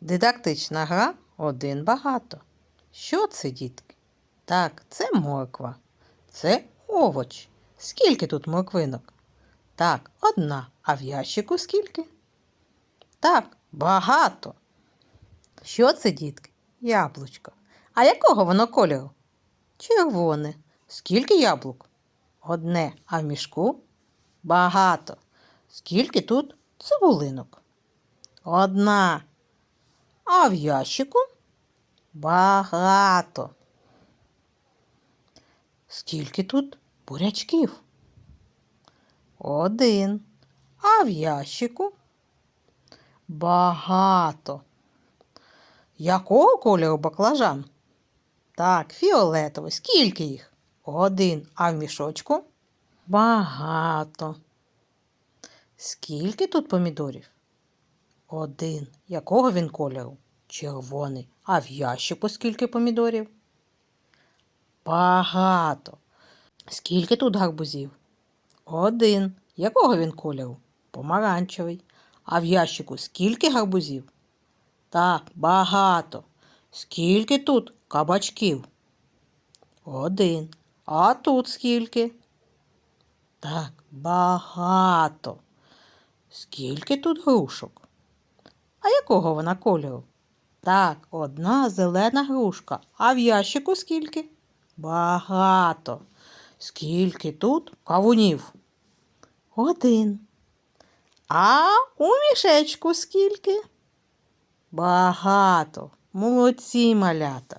Дидактична гра один багато. Що це, дітки? Так, це морква. Це овоч. Скільки тут морквинок? Так, одна. А в ящику скільки? Так, багато. Що це, дітки? Яблучко. А якого воно кольору? Червоне. Скільки яблук? Одне. А в мішку? Багато. Скільки тут цибулинок? Одна. А в ящику? Багато. Скільки тут бурячків? Один. А в ящику? Багато. Якого кольору баклажан? Так, фіолетовий. Скільки їх? Один. А в мішочку? Багато. Скільки тут помідорів? Один. Якого він кольору? Червоний. А в ящику скільки помідорів? Багато. Скільки тут гарбузів? Один. Якого він кольору? Помаранчевий. А в ящику скільки гарбузів? Так, багато. Скільки тут кабачків? Один. А тут скільки? Так, багато. Скільки тут грушок? А якого вона кольору? Так, одна зелена грушка. А в ящику скільки? Багато. Скільки тут кавунів? Один. А у мішечку скільки? Багато. Молодці малята.